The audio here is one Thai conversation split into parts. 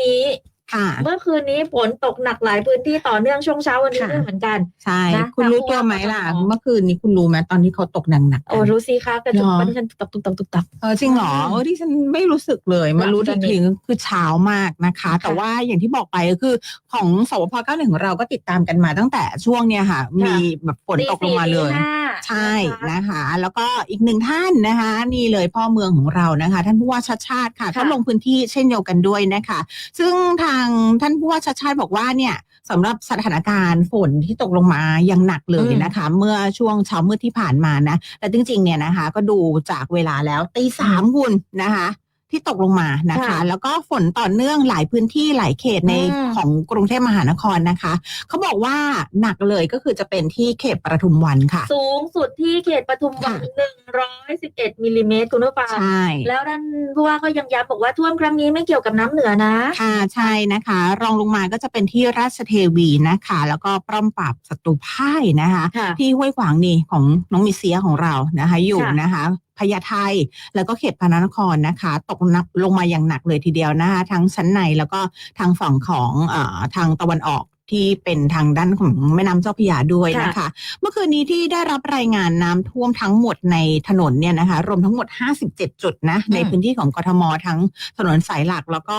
นี้ค่ะ เมื่อคืนนี้ฝนตกหนักหลายพื้นที่ต่อเนื่องช่วงเช้าวันนี้ค่ะ ด้วยเหมือนกัน ใช่ นะคุณรู้ตัวไหมล่ะเมื่อคืนนี้คุณรู้ไหมตอนที่เขาตกหนักหนักๆโอ้รู้สิคะกระจกหรอบ้านฉันตุบตับตุบตับตุบตับ เออจริงเหรออืมเออที่ฉันไม่รู้สึกเลยมารู้หลัทีบสนิททีคือเช้ามากนะคะค่ะแต่ว่าอย่างที่บอกไปก็คือของสวพ91ของเราก็ติดตามกันมาตั้งแต่ช่วงเนี้ยค่ะ มีแบบฝนตกลงมาเลย ตีสี่ตีห้า ใช่นะคะนะคะ แล้วก็อีกหนึ่งท่านนะคะนี่เลยพ่อเมืองของเรานะคะ ท่านผู้ว่าชาติชาติค่ะค่ะก็ลงพื้นที่เช่นเดียวกันด้วยนะคะ ซึ่งทางท่านผู้ว่าชาติชาติบอกว่าเนี่ยสำหรับสถานการณ์ฝนที่ตกลงมายังหนักเลยนะคะ เมื่อช่วงเช้ามืดที่ผ่านมานะแต่จริงๆเนี่ยนะคะ ก็ดูจากเวลาแล้วตีสามคุณนะคะ ที่ตกลงมานะคะ ค่ะแล้วก็ฝนต่อเนื่องหลายพื้นที่หลายเขตในอืม ของกรุงเทพมหานครนะคะเขาบอกว่าหนักเลยก็คือจะเป็นที่เขตปทุมวันค่ะ สูงสุดที่เขตปทุมวันค่ะหนึ่งร้อยสิบเอ็ดมิลลิเมตรคุณผู้ฟังใช่ แล้วท่านผู้ว่าก็ยังย้ำบอกว่าท่วมครั้งนี้ไม่เกี่ยวกับน้ำเหนือนะ ค่ะใช่นะคะ รองลงมาก็จะเป็นที่ราชเทวีนะคะ แล้วก็ปล้อมปราบศัตรูพ่ายนะคะ ค่ะที่ห้วยขวางนี่ของน้องมิเซียของเรานะคะอยู่ค่ะนะคะ พญาไทแล้วก็เขตพระนครนะคะ ตกนักลงมาอย่างหนักเลยทีเดียวนะคะทั้งชั้นในแล้วก็ทางฝั่งของอทางตะวันออก ที่เป็นทางด้านของแม่น้ำเจ้าพระยาด้วยนะคะ เมื่อคืนนี้ที่ได้รับรายงานน้ำท่วมทั้งหมดในถนนเนี่ยนะคะ รวมทั้งหมด 57 จุดนะ ในพื้นที่ของกทมทั้งถนนสายหลักแล้วก็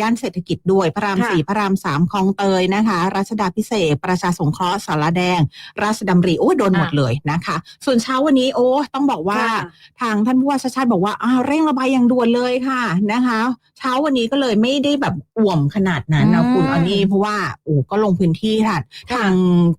ย่านเศรษฐกิจด้วย พระรามค่ะสี่พระรามสามคลองเตยนะคะ รัชดาพิเศษกประชาสงเคราะห์สารแดง ราชดำริโอ้ยโดนหมดเลยนะคะ ส่วนเช้าวันนี้โอ้ต้องบอกว่าค่ะทางท่านผู้ว่าชาติชาติบอกว่าอ้าวเร่งระบายอย่างด่วนเลยค่ะนะคะ เช้าวันนี้ก็เลยไม่ได้แบบอ่วมขนาดนั้นนะอืมคุณอันนี้เพราะว่าโอ้ก็ลงพื้นที่ค่ะ ทาง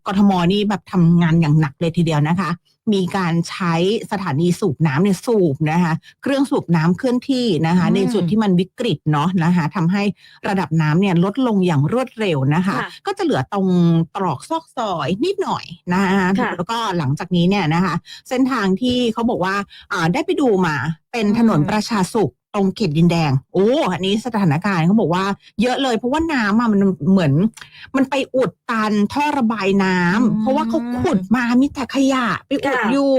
กทมนี่แบบทำงานอย่างหนักเลยทีเดียวนะคะ มีการใช้สถานีสูบน้ำเนี่ยสูบนะคะ เครื่องสูบน้ำเคลื่อนที่นะคะอืมในจุดที่มันวิกฤตเนาะนะคะทำให้ระดับน้ำเนี่ยลดลงอย่างรวดเร็วนะคะค่ะก็จะเหลือตรงตรอกซอกซอยนิดหน่อยนะคะค่ะแล้วก็หลังจากนี้เนี่ยนะคะ เส้นทางที่เขาบอกว่าอ่าได้ไปดูมาเป็นถนนอืมประชาสุข ตรงเขตดินแดง โอ้อันนี้สถานการณ์เขาบอกว่า เยอะเลยเพราะว่าน้ำอะมันเหมือน มันไปอุดตันท่อระบายน้ำอืม เพราะว่าเขาขุดมามีแต่ขยะไปอุดค่ะ อยู่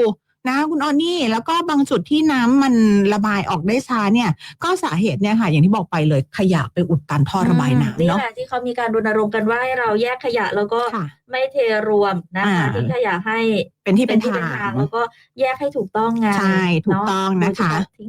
นะคุณออนนี่แล้วก็บางจุดที่น้ำมันระบายออกได้ช้าเนี่ย ก็สาเหตุเนี่ยค่ะ อย่างที่บอกไปเลยขยะไปอุดตันท่อระบายน้ำนี่เนาะแหละที่เขามีการรณรงค์กันว่าให้เราแยกขยะแล้วก็ค่ะ ไม่เทรวมนะคะอ่า ทิ้งขยะให้เป็นที่เป็นที่ทาง แล้วก็แยกให้ถูกต้องไงใช่ถูกเนาต้องนะคะโดยเฉพาทิ้ง